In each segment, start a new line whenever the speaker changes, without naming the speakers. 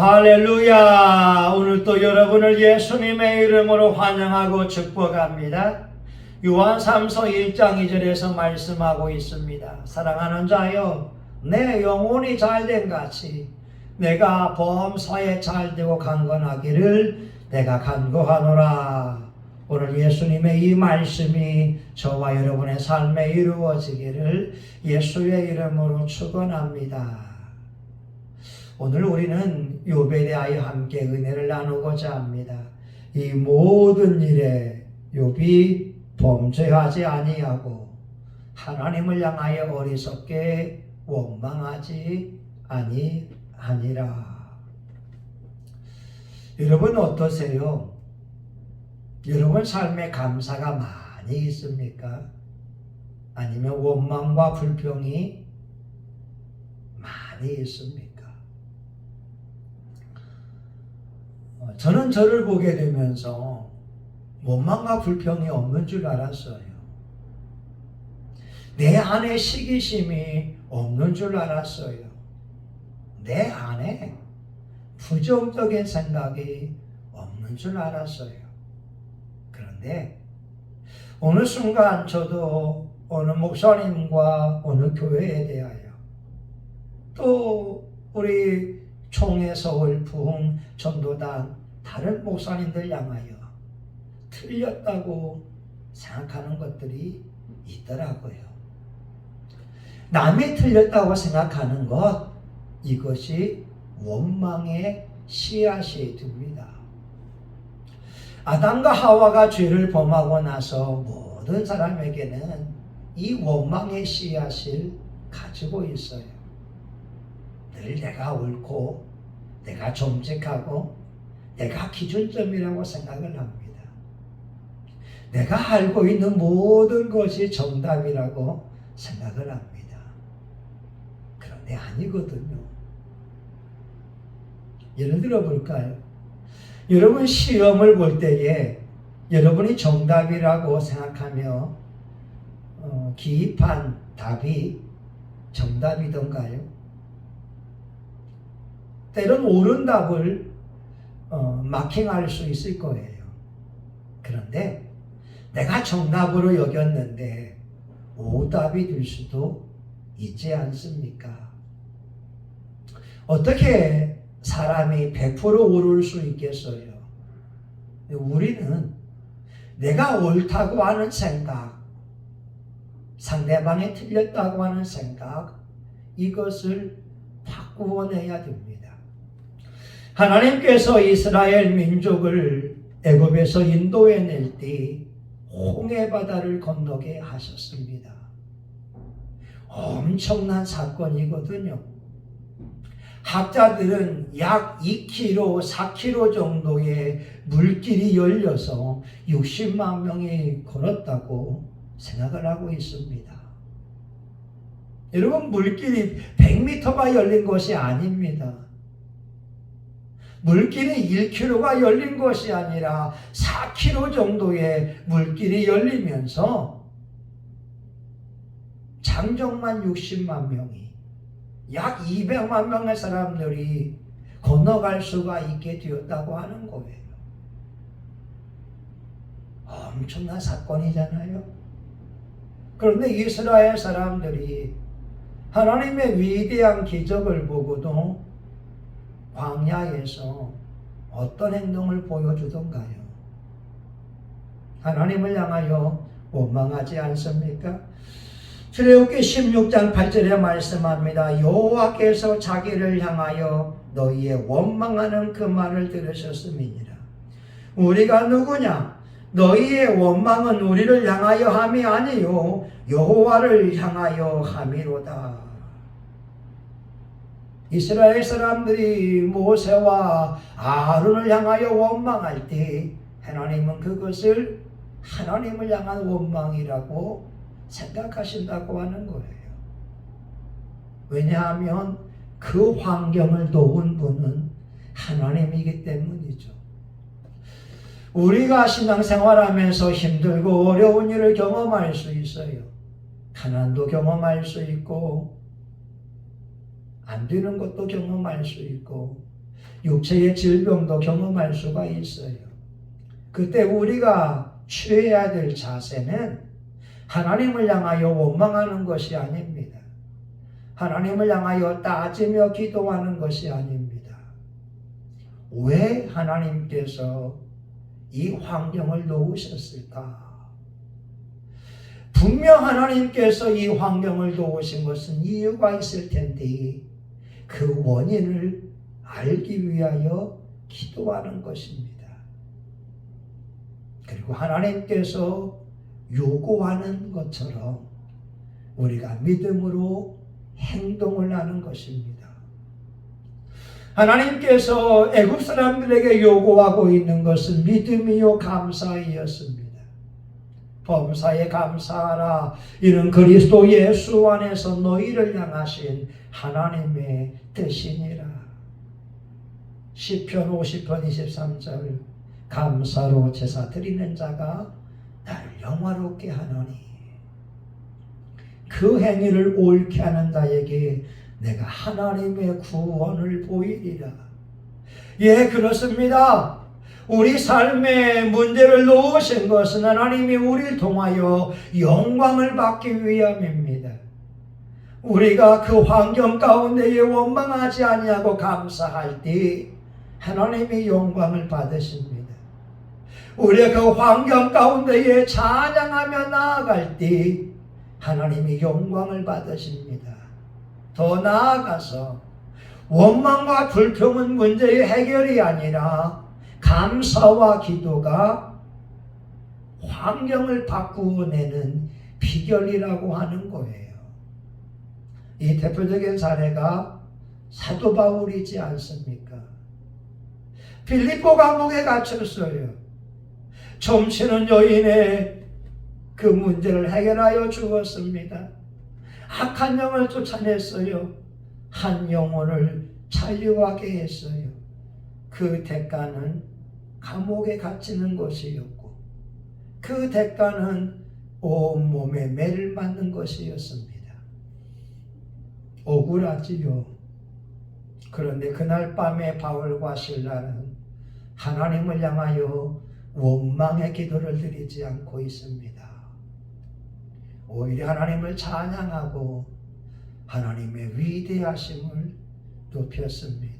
할렐루야! 오늘 또 여러분을 예수님의 이름으로 환영하고 축복합니다. 요한 3서 1장 2절에서 말씀하고 있습니다. 사랑하는 자여, 내 영혼이 잘된 같이 내가 범사에 잘되고 강건하기를 내가 간구하노라. 오늘 예수님의 이 말씀이 저와 여러분의 삶에 이루어지기를 예수의 이름으로 축원합니다. 오늘 우리는 요배에 대하여 함께 은혜를 나누고자 합니다. 이 모든 일에 욥이 범죄하지 아니하고 하나님을 향하여 어리석게 원망하지 아니하니라. 여러분 어떠세요? 여러분 삶에 감사가 많이 있습니까? 아니면 원망과 불평이 많이 있습니까? 어, 저는 저를 보게 되면서 원망과 불평이 없는 줄 알았어요. 내 안에 시기심이 없는 줄 알았어요. 내 안에 부정적인 생각이 없는 줄 알았어요. 그런데 어느 순간 저도 어느 목사님과 어느 교회에 대하여 또 우리 총회 서울 부흥 전도단 다른 목사님들 향하여 틀렸다고 생각하는 것들이 있더라고요. 남이 틀렸다고 생각하는 것 이것이 원망의 씨앗이 됩니다. 아담과 하와가 죄를 범하고 나서 모든 사람에게는 이 원망의 씨앗을 가지고 있어요. 늘 내가 옳고 내가 정직하고 내가 기준점이라고 생각을 합니다. 내가 알고 있는 모든 것이 정답이라고 생각을 합니다. 그런데 아니거든요. 예를 들어 볼까요? 여러분 시험을 볼 때에 여러분이 정답이라고 생각하며 어, 기입한 답이 정답이던가요? 때론 옳은 답을 어, 마킹할 수 있을 거예요. 그런데 내가 정답으로 여겼는데 오답이 될 수도 있지 않습니까? 어떻게 사람이 100% 오를 수 있겠어요? 우리는 내가 옳다고 하는 생각, 상대방이 틀렸다고 하는 생각, 이것을 바꾸어내야 됩니다. 하나님께서 이스라엘 민족을 애굽에서 인도해 낼 때 홍해 바다를 건너게 하셨습니다. 엄청난 사건이거든요. 학자들은 약 2km, 4km 정도의 물길이 열려서 60만 명이 걸었다고 생각을 하고 있습니다. 여러분, 물길이 100m가 열린 것이 아닙니다. 물길이 1km가 열린 것이 아니라 4km 정도의 물길이 열리면서 장정만 60만 명이 약 200만 명의 사람들이 건너갈 수가 있게 되었다고 하는 거예요. 엄청난 사건이잖아요. 그런데 이스라엘 사람들이 하나님의 위대한 기적을 보고도 광야에서 어떤 행동을 보여주던가요? 하나님을 향하여 원망하지 않습니까? 출애굽기 16장 8절에 말씀합니다. 여호와께서 자기를 향하여 너희의 원망하는 그 말을 들으셨음이니라. 우리가 누구냐? 너희의 원망은 우리를 향하여 함이 아니요 여호와를 향하여 함이로다. 이스라엘 사람들이 모세와 아론을 향하여 원망할 때 하나님은 그것을 하나님을 향한 원망이라고 생각하신다고 하는 거예요. 왜냐하면 그 환경을 도운 분은 하나님이기 때문이죠. 우리가 신앙생활하면서 힘들고 어려운 일을 경험할 수 있어요. 가난도 경험할 수 있고 안 되는 것도 경험할 수 있고 육체의 질병도 경험할 수가 있어요. 그때 우리가 취해야 될 자세는 하나님을 향하여 원망하는 것이 아닙니다. 하나님을 향하여 따지며 기도하는 것이 아닙니다. 왜 하나님께서 이 환경을 놓으셨을까? 분명 하나님께서 이 환경을 놓으신 것은 이유가 있을 텐데 그 원인을 알기 위하여 기도하는 것입니다. 그리고 하나님께서 요구하는 것처럼 우리가 믿음으로 행동을 하는 것입니다. 하나님께서 애굽 사람들에게 요구하고 있는 것은 믿음이요 감사이었습니다. 범사에 감사하라. 이는 그리스도 예수 안에서 너희를 향하신 하나님의 뜻이니라. 시편 50편 23절 감사로 제사 드리는 자가 나를 영화롭게 하노니 그 행위를 옳게 하는 자에게 내가 하나님의 구원을 보이리라. 예, 그렇습니다. 우리 삶의 문제를 놓으신 것은 하나님이 우리를 통하여 영광을 받기 위함입니다. 우리가 그 환경 가운데에 원망하지 아니하고 감사할 때 하나님이 영광을 받으십니다. 우리가 그 환경 가운데에 찬양하며 나아갈 때 하나님이 영광을 받으십니다. 더 나아가서 원망과 불평은 문제의 해결이 아니라 감사와 기도가 환경을 바꾸어내는 비결이라고 하는 거예요. 이 대표적인 사례가 사도 바울이지 않습니까? 필리포 감옥에 갇혔어요. 점치는 여인의 그 문제를 해결하여 주었습니다. 악한 영을 쫓아냈어요. 한 영혼을 자유하게 했어요. 그 대가는 감옥에 갇히는 것이었고, 그 대가는 온몸에 매를 맞는 것이었습니다. 억울하지요. 그런데 그날 밤에 바울과 신라는 하나님을 향하여 원망의 기도를 드리지 않고 있습니다. 오히려 하나님을 찬양하고 하나님의 위대하심을 높였습니다.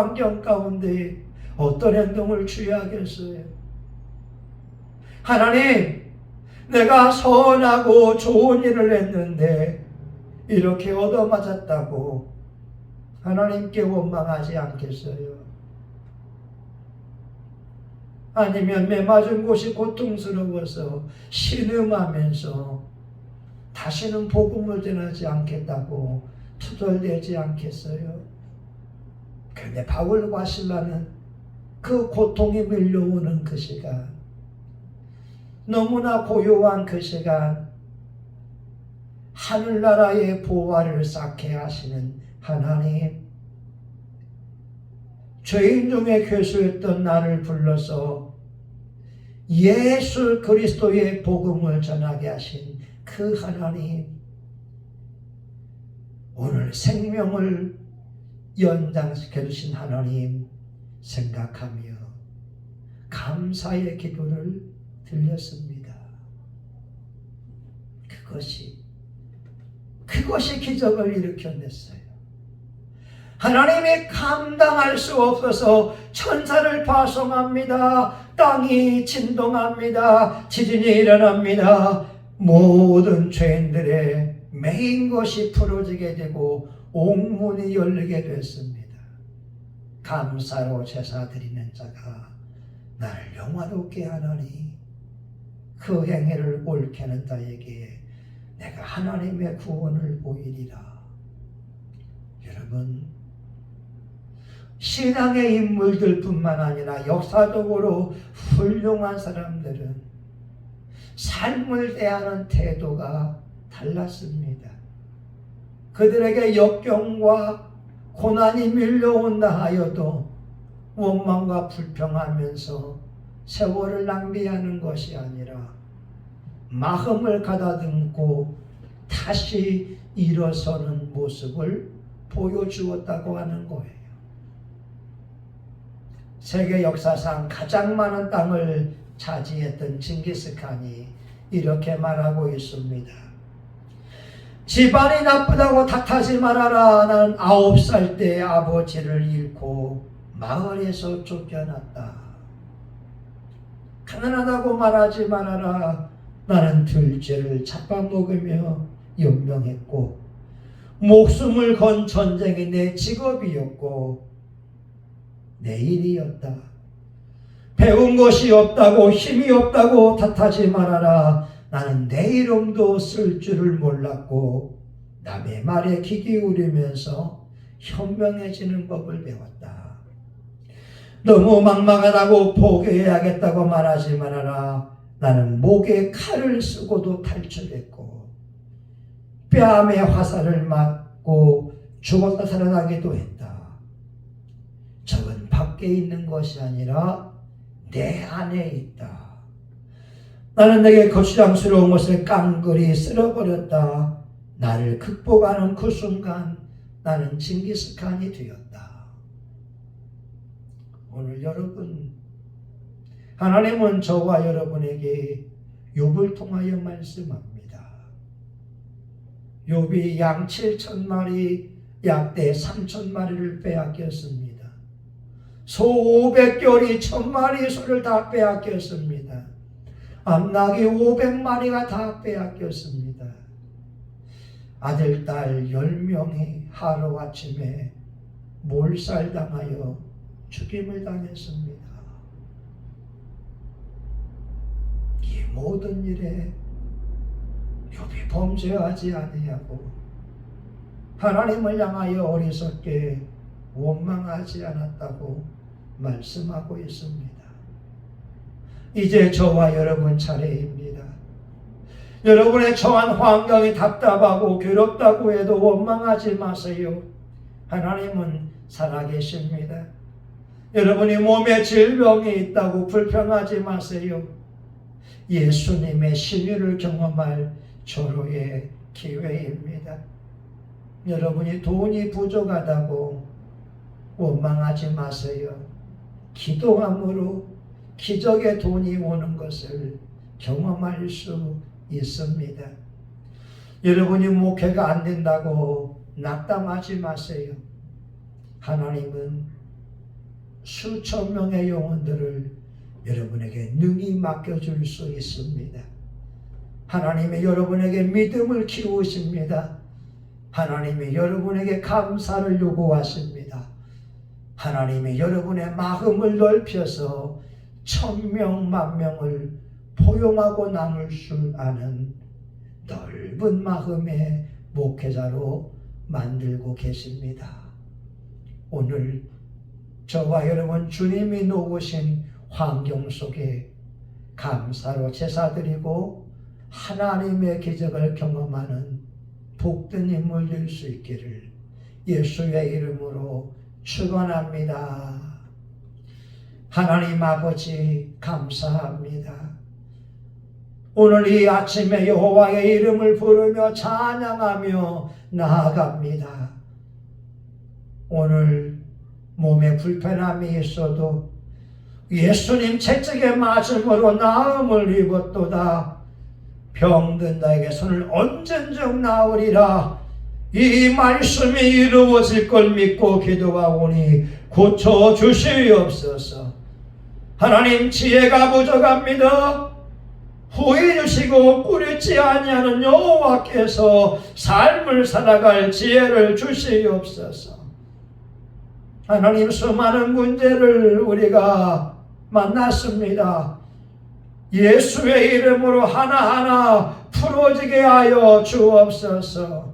환경 가운데 어떤 행동을 취하겠어요? 하나님, 내가 선하고 좋은 일을 했는데 이렇게 얻어맞았다고 하나님께 원망하지 않겠어요? 아니면 매 맞은 곳이 고통스러워서 신음하면서 다시는 복음을 전하지 않겠다고 투덜대지 않겠어요? 그런데 바울과 신라는 그 고통이 밀려오는 그 시간 너무나 고요한 그 시간 하늘나라의 보화를 쌓게 하시는 하나님 죄인 중에 괴수했던 나를 불러서 예수 그리스도의 복음을 전하게 하신 그 하나님 오늘 생명을 연장시켜 주신 하나님 생각하며 감사의 기도를 드렸습니다. 그것이 그것이 기적을 일으켜냈어요. 하나님이 감당할 수 없어서 천사를 파송합니다. 땅이 진동합니다. 지진이 일어납니다. 모든 죄인들의 메인 것이 풀어지게 되고 옥문이 열리게 됐습니다. 감사로 제사 드리는 자가 나를 영화롭게 하나니 그 행위를 옳게 하는 자에게 내가 하나님의 구원을 보이리라. 여러분 신앙의 인물들뿐만 아니라 역사적으로 훌륭한 사람들은 삶을 대하는 태도가 달랐습니다. 그들에게 역경과 고난이 밀려온다 하여도 원망과 불평하면서 세월을 낭비하는 것이 아니라 마음을 가다듬고 다시 일어서는 모습을 보여주었다고 하는 거예요. 세계 역사상 가장 많은 땅을 차지했던 징기스칸이 이렇게 말하고 있습니다. 집안이 나쁘다고 탓하지 말아라. 나는 아홉 살 때 아버지를 잃고 마을에서 쫓겨났다. 가난하다고 말하지 말아라. 나는 들쥐를 잡아먹으며 연명했고 목숨을 건 전쟁이 내 직업이었고 내 일이었다. 배운 것이 없다고 힘이 없다고 탓하지 말아라. 나는 내 이름도 쓸 줄을 몰랐고 남의 말에 귀 기울이면서 현명해지는 법을 배웠다. 너무 막막하다고 포기해야겠다고 말하지 말아라. 나는 목에 칼을 쓰고도 탈출했고 뺨에 화살을 맞고 죽었다 살아나기도 했다. 적은 밖에 있는 것이 아니라 내 안에 있다. 나는 내게 거추장스러운 것을 깡그리 쓸어버렸다. 나를 극복하는 그 순간 나는 징기스칸이 되었다. 오늘 여러분 하나님은 저와 여러분에게 욥을 통하여 말씀합니다. 욥이 양 7천 마리, 약대 3천 마리를 빼앗겼습니다. 소 500결이 1000마리 소를 다 빼앗겼습니다. 암낙이 500마리가 다 빼앗겼습니다. 아들, 딸 10명이 하루아침에 몰살당하여 죽임을 당했습니다. 이 모든 일에 욥이 범죄하지 아니하고 하나님을 향하여 어리석게 원망하지 않았다고 말씀하고 있습니다. 이제 저와 여러분 차례입니다. 여러분의 처한 환경이 답답하고 괴롭다고 해도 원망하지 마세요. 하나님은 살아계십니다. 여러분이 몸에 질병이 있다고 불평하지 마세요. 예수님의 신유를 경험할 절호의 기회입니다. 여러분이 돈이 부족하다고 원망하지 마세요. 기도함으로 기적의 돈이 오는 것을 경험할 수 있습니다. 여러분이 목회가 안 된다고 낙담하지 마세요. 하나님은 수천 명의 영혼들을 여러분에게 능히 맡겨줄 수 있습니다. 하나님의 여러분에게 믿음을 키우십니다. 하나님이 여러분에게 감사를 요구하십니다. 하나님이 여러분의 마음을 넓혀서 천명 만명을 포용하고 나눌 수 아는 넓은 마음의 목회자로 만들고 계십니다. 오늘 저와 여러분 주님이 놓으신 환경 속에 감사로 제사드리고 하나님의 기적을 경험하는 복된 인물 될 수 있기를 예수의 이름으로 축원합니다. 하나님 아버지 감사합니다. 오늘 이 아침에 여호와의 이름을 부르며 찬양하며 나아갑니다. 오늘 몸에 불편함이 있어도 예수님 채찍에 맞음으로 나음을 입었도다. 병든 나에게 손을 언젠적 나으리라. 이 말씀이 이루어질 걸 믿고 기도하오니 고쳐 주시옵소서. 하나님 지혜가 부족합니다. 후회 주시고 꾸짖지 아니하는 여호와께서 삶을 살아갈 지혜를 주시옵소서. 하나님 수많은 문제를 우리가 만났습니다. 예수의 이름으로 하나하나 풀어지게 하여 주옵소서.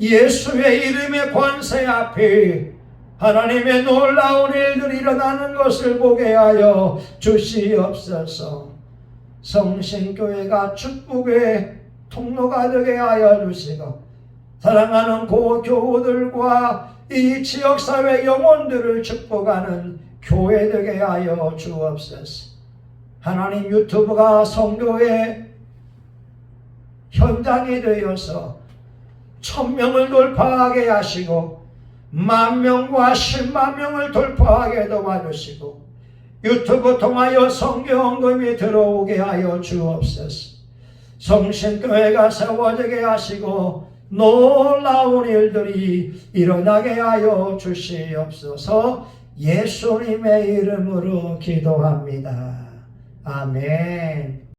예수의 이름의 권세 앞에 하나님의 놀라운 일들이 일어나는 것을 보게 하여 주시옵소서. 성신교회가 축복의 통로가 되게 하여 주시고 사랑하는 고교우들과 이 지역사회 영혼들을 축복하는 교회 되게 하여 주옵소서. 하나님 유튜브가 성교의 현장이 되어서 천명을 돌파하게 하시고 만 명과 십만 명을 돌파하게 도 와주시고 유튜브 통하여 성경금이 들어오게 하여 주옵소서. 성신교회가 세워지게 하시고 놀라운 일들이 일어나게 하여 주시옵소서. 예수님의 이름으로 기도합니다. 아멘.